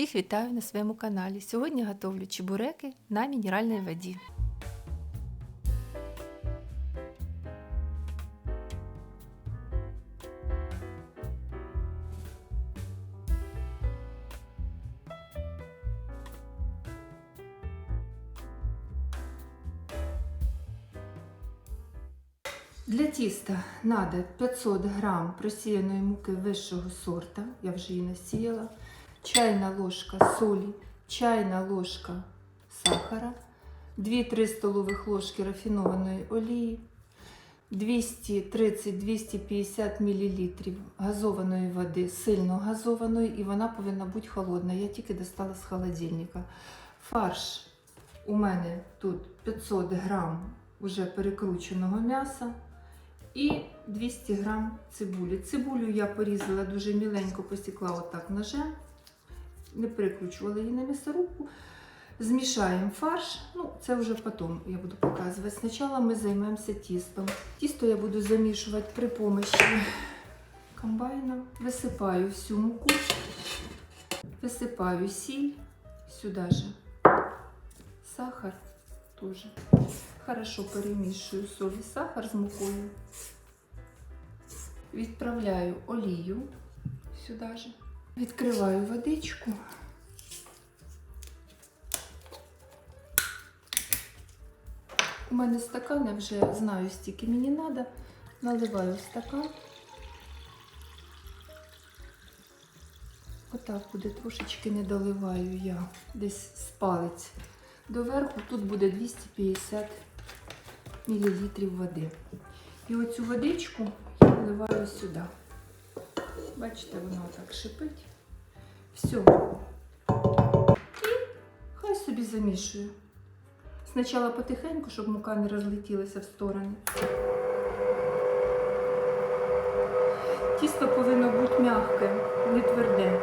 Всіх вітаю на своєму каналі. Сьогодні готовлю чебуреки на мінеральній воді. Для тіста треба 500 грам просіяної муки вищого сорта, я вже її насіяла, чайна ложка солі, чайна ложка сахара, 2-3 столових ложки рафінованої олії, 230-250 мл газованої води, сильно газованої, і вона повинна бути холодна. Я тільки достала з холодильника. Фарш у мене тут 500 грам уже перекрученого м'яса і 200 грам цибулі. Цибулю я порізала дуже міленько, посікла отак ножем, не прикручувала її на м'ясорубку. Змішаємо фарш, ну це вже потім я буду показувати. Спочатку ми займемося тістом. Тісто я буду замішувати при помощі комбайна. Висипаю всю муку, висипаю сіль сюди же, сахар теж. Хорошо перемішую соль і сахар з мукою. Відправляю олію сюди же. Відкриваю водичку. У мене стакан, я вже знаю, стільки мені треба. Наливаю стакан. Отак буде трошечки не доливаю я десь з палець доверху. Тут буде 250 мл води. І оцю водичку я вливаю сюди. Бачите, воно так шипить. Все. І хай собі замішую. Спочатку потихеньку, щоб мука не розлетілася в сторони. Тісто повинно бути м'яке, не тверде.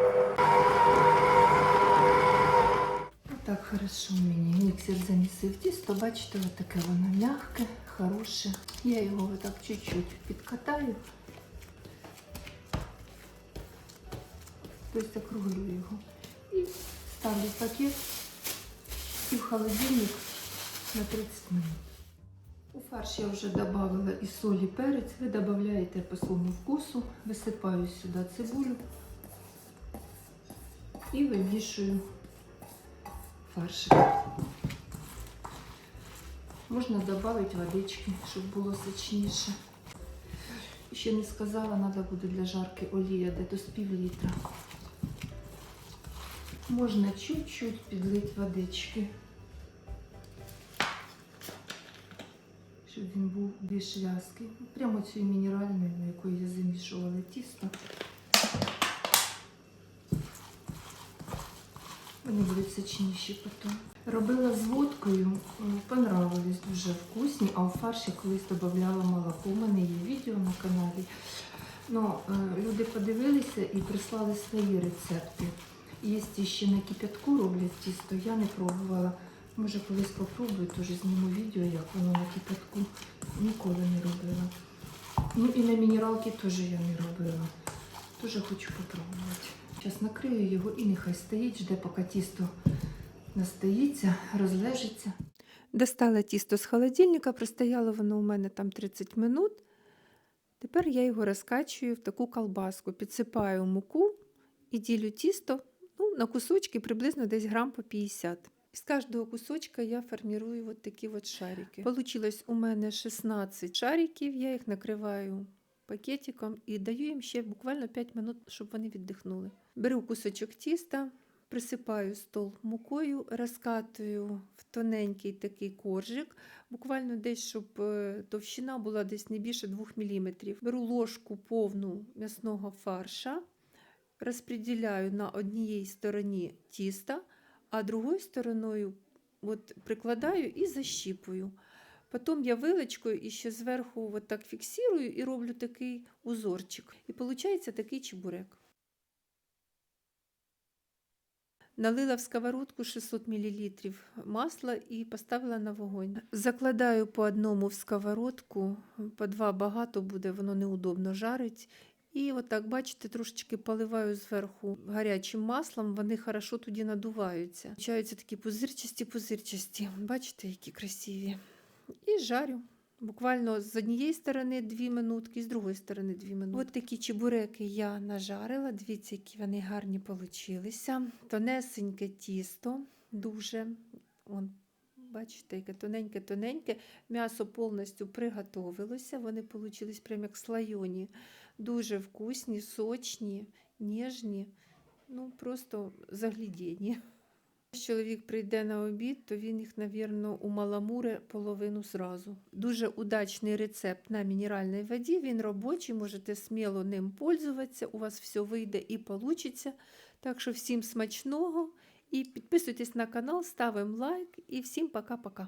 Так хорошо мені міксер замісив тісто, бачите, ось таке воно м'яке, хороше. Я його отак чуть-чуть підкатаю. Тобто округлю його. І ставлю пакет і в холодильник на 30 минут. У фарш я вже додавала і соль, і перець. Ви додаєте по своєму вкусу. Висипаю сюди цибулю і вимішую фаршик. Можна додати водички, щоб було сочніше. Ще не сказала, треба буде для жарки олія, де з пів літра. Можна чуть-чуть підлити водички, щоб він був більш в'язкий. Прямо цією мінеральною, на якою я замішувала тісто. Вони будуть сочніші потім. Робила з водкою, е, понравились дуже вкусні, а у фарш я колись додавала молоко. У мене є відео на каналі. Ну, е, люди подивилися і прислали свої рецепти. Є ще на кипятку роблять тісто, я не пробувала. Може колись попробую, теж зніму відео, як воно на кипятку. Ніколи не робила. Ну і на мінералки теж я не робила. Теж хочу попробувати. Зараз накрию його і нехай стоїть, жде, поки тісто настоїться, розлежиться. Достала тісто з холодильника, простояло воно у мене там 30 минут. Тепер я його розкачую в таку колбаску, підсипаю муку і ділю тісто ну, на кусочки приблизно десь грам по 50. З кожного кусочка я формірую от такі от шарики. Получилось у мене 16 шариків, я їх накриваю пакетиком і даю їм ще буквально 5 минут, щоб вони віддихнули. Беру кусочок тіста, присипаю стол мукою, розкатую в тоненький такий коржик, буквально десь, щоб е, товщина була десь не більше 2 мм. Беру ложку повну м'ясного фарша, розподіляю на одній стороні тіста, а другою стороною от, прикладаю і защіпую. Потім я вилочкою і ще зверху от так фіксую і роблю такий узорчик. І виходить такий чебурек. Налила в сковородку 600 мл масла і поставила на вогонь. Закладаю по одному в сковородку, по два багато буде, воно неудобно жарить. І отак, бачите, трошечки поливаю зверху гарячим маслом, вони хорошо тоді надуваються. Получаються такі пузирчасті, пузирчасті. Бачите, які красиві. І жарю. Буквально з однієї сторони 2 минутки, з другої сторони 2 минутки. От такі чебуреки я нажарила. Дивіться, які вони гарні получилися. Тонесеньке тісто, дуже. Бачите, яке тоненьке-тоненьке. М'ясо повністю приготовилося. Вони получились прямо як слайоні. Дуже вкусні, сочні, ніжні. Ну, просто заглядіння. Чоловік прийде на обід, то він їх, навірно, умаламуре половину зразу. Дуже удачний рецепт на мінеральній воді. Він робочий, можете сміло ним пользуватися. У вас все вийде і вийде. Так що всім смачного і підписуйтесь на канал, ставимо лайк і всім пока-пока.